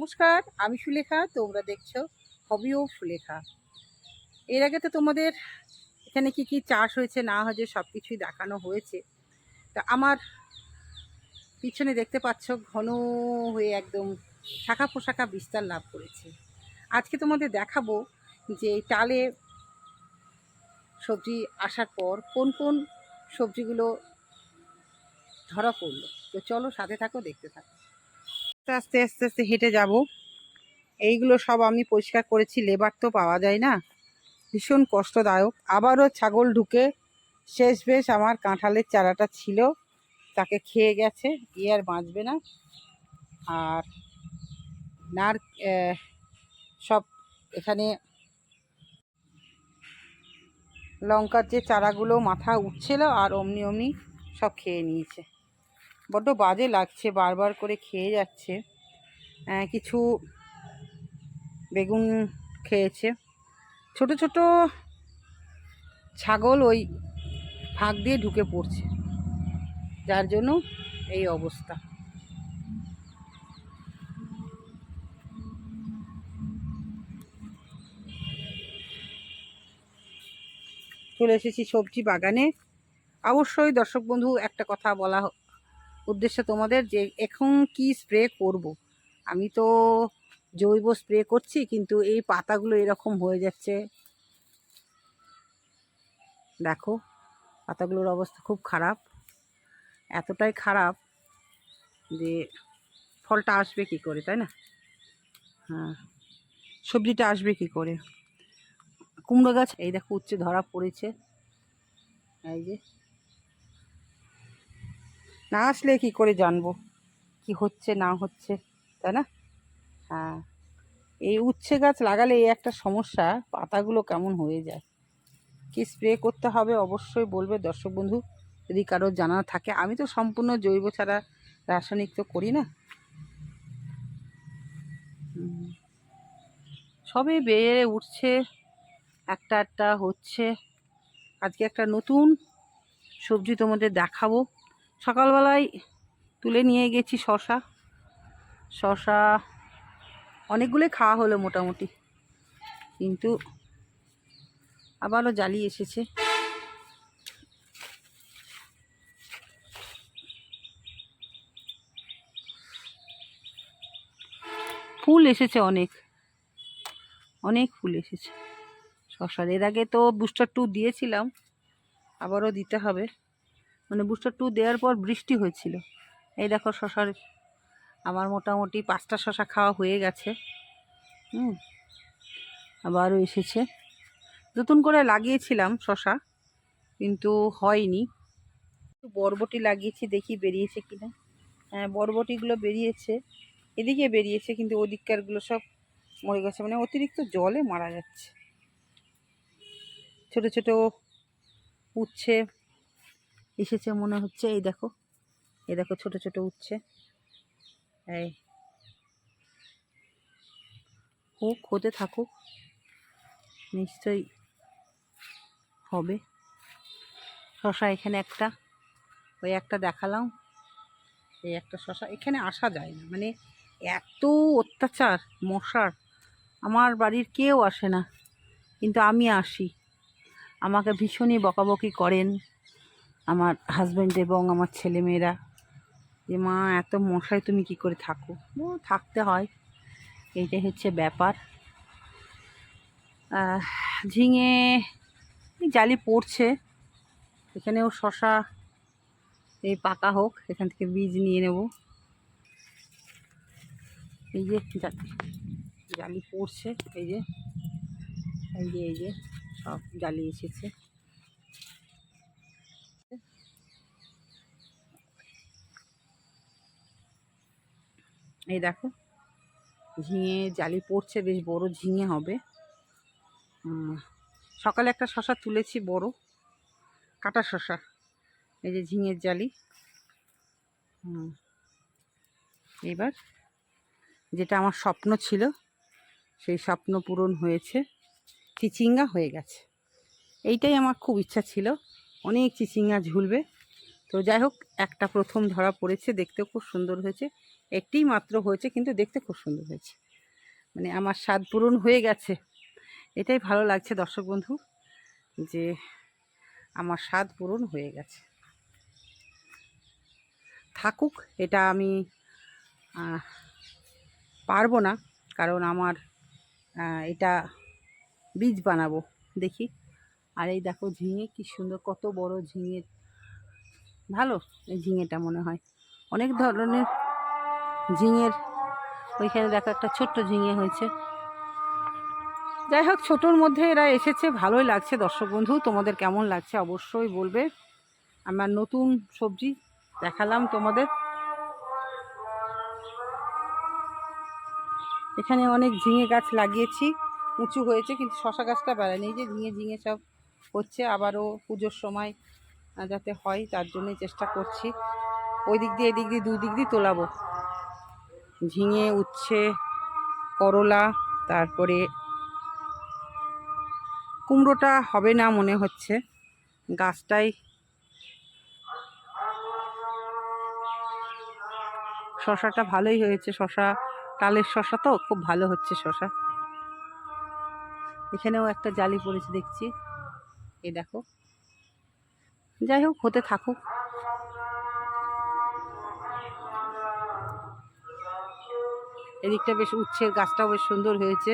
নমস্কার, আমি সুলেখা, তোমরা দেখছ হবি ও সুলেখা। এর আগে তো তোমাদের এখানে কি কি চাষ হয়েছে, না হয়েছে সব কিছুই দেখানো হয়েছে। তা আমার পিছনে দেখতে পাচ্ছ ঘন হয়ে একদম শাখা পোশাখা বিস্তার লাভ করেছে। আজকে তোমাদের দেখাবো যে টালে সবজি আসার পর কোন কোন সবজিগুলো ধরা পড়ল। তো চলো সাথে থাকো, দেখতে থাকো। আস্তে আস্তে আস্তে আস্তে হেঁটে যাব। এইগুলো সব আমি পরিষ্কার করেছি, লেবার তো পাওয়া যায় না। ভীষণ কষ্টদায়ক। আবারও ছাগল ঢুকে শেষ বেশ আমার কাঁঠালের চারাটা ছিল। তাকে খেয়ে গেছে ই আর বাঁচবে না। আর নার সব এখানে লঙ্কার যে চারাগুলো মাথা উঠছিল আর অমনি অমনি সব খেয়ে নিয়েছে। বড্ড বাজে লাগছে, বারবার করে খেয়ে যাচ্ছে। কিছু বেগুন খেয়েছে। ছোট ছোট ছাগল ওই ফাঁক দিয়ে ঢুকে পড়ছে। যার জন্য এই অবস্থা। চলে এসেছি সবজি বাগানে। অবশ্যই দর্শক বন্ধু, একটা কথা বলা উদ্দেশ্য তোমাদের যে এখন কি স্প্রে করব। আমি তো জৈব স্প্রে করছি, কিন্তু এই পাতাগুলো এরকম হয়ে যাচ্ছে। দেখো, পাতাগুলোর অবস্থা খুব খারাপ। এতটাই খারাপ যে ফলটা আসবে কি করে, তাই না? হ্যাঁ সবজিটা আসবে কি করে? কুমড়ো গাছ, এই দেখো উচ্চে ধরা পড়েছে। এই যে না আসলে কি করে জানব? কি হচ্ছে, না হচ্ছে, তাই না? হ্যাঁ। এই উচ্ছে গাছ লাগালে এই একটা সমস্যা, পাতাগুলো কেমন হয়ে যায়? কি স্প্রে করতে হবে অবশ্যই বলবে দর্শক বন্ধু। যদি কারোর জানা থাকে, আমি তো সম্পূর্ণ জৈব ছাড়া রাসায়নিক তো করি না। সবে বেড়ে উঠছে একটা একটা হচ্ছে। আজকে একটা নতুন সবজি তোমাদের দেখাবো। সকালবেলায় তুলে নিয়ে গেছি শশা শশা অনেকগুলোই খাওয়া হলো মোটামুটি, কিন্তু আবারও জালি এসেছে। ফুল এসেছে অনেক অনেক ফুল এসেছে। শশার এর আগে তো বুস্টার টু দিয়েছিলাম, আবারও দিতে হবে। মানে বুস্টার টু দেওয়ার পর বৃষ্টি হয়েছিল। এই দেখো শশার, আমার মোটামুটি পাঁচটা শশা খাওয়া হয়ে গেছে। হুম, আবারও এসেছে। নতুন করে লাগিয়েছিলাম শশা, কিন্তু হয়নি। বরবটি লাগিয়েছি, দেখি বেরিয়েছে কিনা। হ্যাঁ বরবটিগুলো বেরিয়েছে, এদিকে বেরিয়েছে, কিন্তু ওদিককারগুলো সব মরে গেছে। মানে অতিরিক্ত জলে মারা যাচ্ছে। ছোট ছোট উচ্ছে এসেছে মনে হচ্ছে, এই দেখো। এই দেখো ছোট ছোট উচ্ছে। এই। হোক, হতে থাকুক। নিশ্চয়ই হবে। শশা এখানে একটা। ওই একটা দেখালাম। এই একটা শশা এখানে আসা যায় না। মানে এত অত্যাচার, মশার। আমার বাড়ির কেউ আসে না। কিন্তু আমি আসি। আমাকে ভীষণই বকাবকি করেন। আমার হাজব্যান্ড এবং আমার ছেলেমেয়েরা যে, মা, এত মশায় তুমি কি করে থাকো? ও, থাকতে হয়। এইটাই হচ্ছে ব্যাপার। ঝিঙে জালি পড়ছে। এখানেও শশা এই পাকা হোক, এখান থেকে বীজ নিয়ে নেব। এই যে, জালি পড়ছে, এই যে এই যে এই যে, সব জালি এসেছে। এই দেখো, ঝিঙে, জালি পড়ছে, বেশ বড় ঝিঙে হবে। সকালে একটা শশা তুলেছি, বড়, কাটা শশা, এই যে ঝিঙের জালি। এবার যেটা আমার স্বপ্ন ছিল, সেই স্বপ্ন পূরণ হয়েছে, চিচিঙ্গা হয়ে গেছে। এইটাই আমার খুব ইচ্ছা ছিল, অনেক চিচিঙ্গা ঝুলবে। তো যাই হোক, একটা প্রথম ধরা পড়েছে, দেখতেও খুব সুন্দর হয়েছে। একটিই মাত্র হয়েছে, কিন্তু দেখতে খুব সুন্দর হয়েছে। মানে আমার স্বাদ পূরণ হয়ে গেছে। এটাই ভালো লাগছে দর্শক বন্ধু, যে আমার স্বাদ পূরণ হয়ে গেছে। থাকুক, এটা আমি পারব না, কারণ আমার এটা বীজ বানাবো। দেখি। আর এই দেখো ঝিঙে, কি সুন্দর, কত বড় ঝিঙে ভালো এই ঝিঙেটা মনে হয়। অনেক ধরনের ঝিঙের। ওইখানে দেখো একটা ছোট্ট ঝিঙে হয়েছে। যাই হোক ছোটোর মধ্যে এরা এসেছে, ভালোই লাগছে। দর্শক বন্ধু, তোমাদের কেমন লাগছে অবশ্যই বলবে। আমার নতুন সবজি দেখালাম তোমাদের। এখানে অনেক ঝিঙে গাছ লাগিয়েছি, উঁচু হয়েছে, কিন্তু শশা গাছটা বেড়ায়নি। যে ঝিঙে ঝিঙে সব হচ্ছে, আবারও পুজোর সময় যাতে হয়, তার জন্যই চেষ্টা করছি। ওই দিক দিয়ে, এদিক দিয়ে দুই দিক দিয়ে তোলাবো। ঝিঙে উচ্ছে করলা, তারপরে কুমড়োটা হবে না মনে হচ্ছে। গাছটাই শশাটা ভালোই হয়েছে। শশা টালের শশা তো, খুব ভালো হচ্ছে শশা। এখানেও একটা জালি পড়েছে, দেখছি। এ দেখো। যাই হোক, হতে থাকুক। এদিকটা বেশ উচ্ছের গাছটাও বেশ সুন্দর হয়েছে।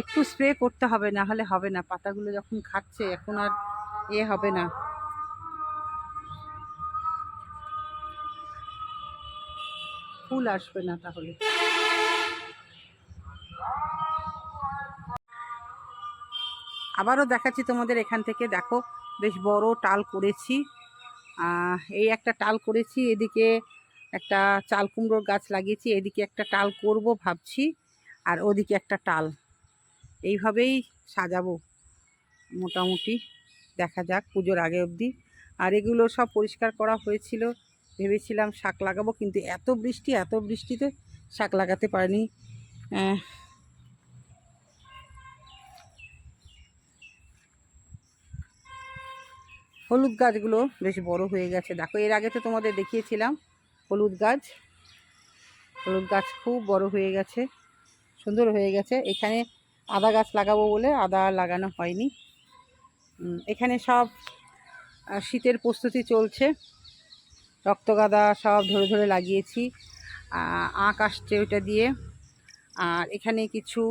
একটু স্প্রে করতে হবে না হলে হবে না। পাতাগুলো যখন খাচ্ছে, এখন আর এ হবে না। ফুল আসবে না তাহলে। আবারও দেখাচ্ছি তোমাদের এখান থেকে। দেখো, বেশ বড় টাল করেছি। এই একটা টাল করেছি, এদিকে একটা চাল কুমড়োর গাছ লাগিয়েছি, এদিকে একটা টাল করব ভাবছি, আর ওদিকে একটা টাল। এইভাবেই সাজাবো, মোটামুটি। দেখা যাক, পুজোর আগে অবধি। আর এগুলো সব পরিষ্কার করা হয়েছিল, ভেবেছিলাম শাক লাগাবো, কিন্তু এত বৃষ্টি, এত বৃষ্টিতে শাক লাগাতে পারিনি। হলুদ গাছগুলো বেশ বড় হয়ে গেছে। দেখো, এর আগে তো তোমাদের দেখিয়েছিলাম হলুদ গাছ। হলুদ গাছ খুব বড় হয়ে গেছে, সুন্দর হয়ে গেছে। এখানে আদা গাছ লাগাবো বলে আদা লাগানো হয়নি। এখানে সব শীতের প্রস্তুতি চলছে। রক্তগাদা সব ধরে ধরে লাগিয়েছি। আঁক আসছে ওইটা দিয়ে। আর এখানে কিছু,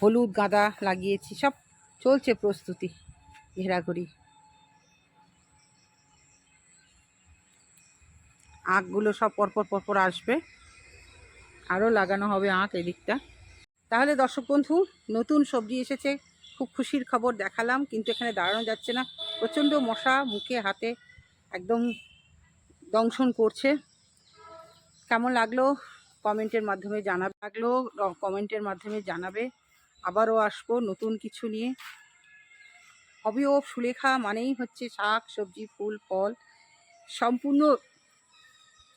হলুদ গাঁদা লাগিয়েছি। সব চলছে প্রস্তুতি, ঘেরাঘুরি। আঁকগুলো সব পরপর পরপর আসবে। আরও লাগানো হবে আঁক এদিকটা। তাহলে দর্শক বন্ধু, নতুন সবজি এসেছে। খুব খুশির খবর দেখালাম, কিন্তু এখানে দাঁড়ানো যাচ্ছে না। প্রচণ্ড মশা মুখে, হাতে একদম দংশন করছে। কেমন লাগল? কমেন্টের মাধ্যমে জানাবে। লাগল? কমেন্টের মাধ্যমে জানাবে। আবারও আসব নতুন কিছু নিয়ে। হবি ও সুলেখা মানেই হচ্ছে শাক, সবজি, ফুল, ফল। সম্পূর্ণ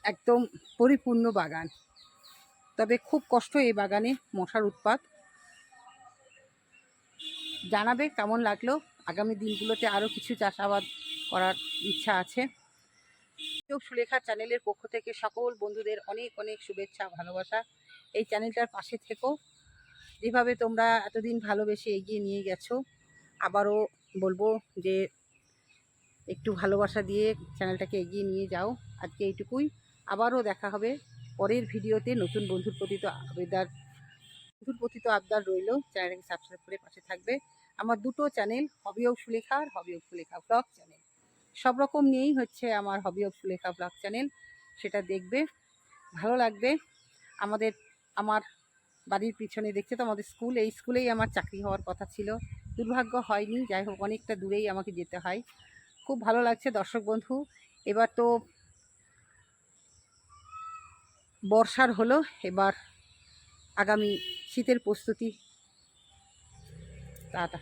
একদম পরিপূর্ণ বাগান। তবে খুব কষ্ট এই বাগানে মশার উৎপাত। জানাবে কেমন লাগল? আগামী দিনগুলোতে আরও কিছু চাষাবাদ করার ইচ্ছা আছে। কেউ সুলেখা চ্যানেলের পক্ষ থেকে সকল বন্ধুদের অনেক অনেক শুভেচ্ছা, ভালোবাসা। এই চ্যানেলটার পাশে থেকো। যেভাবে তোমরা এতদিন ভালোবেসে এগিয়ে নিয়ে গেছো, আবারও বলব যে একটু ভালোবাসা দিয়ে চ্যানেলটাকে এগিয়ে নিয়ে যাও। আজকে এইটুকুই। আবারও দেখা হবে পরের ভিডিওতে। নতুন বন্ধুর প্রতি তো আবেদার, বন্ধুর প্রতি তো আবদার রইল। চ্যানেলটাকে সাবস্ক্রাইব করে পাশে থাকবে। আমার দুটো channel, hobby of Sulekha R hobby of Sulekha blog channel সব রকম নিয়েই হচ্ছে আমার hobby of Sulekha blog channel সেটা দেখবে, ভালো লাগবে। আমাদের, আমার বাড়ির পিছনে দেখছে তো, আমাদের স্কুল। এই স্কুলেই আমার চাকরি হওয়ার কথা ছিল। দুর্ভাগ্য হয়নি, যাই হোক, অনেকটা দূরেই আমাকে যেতে হয়। খুব ভালো লাগছে দর্শক বন্ধু। এবার তো বর্ষার হলো এবার আগামী শীতের প্রস্তুতি। টাটা।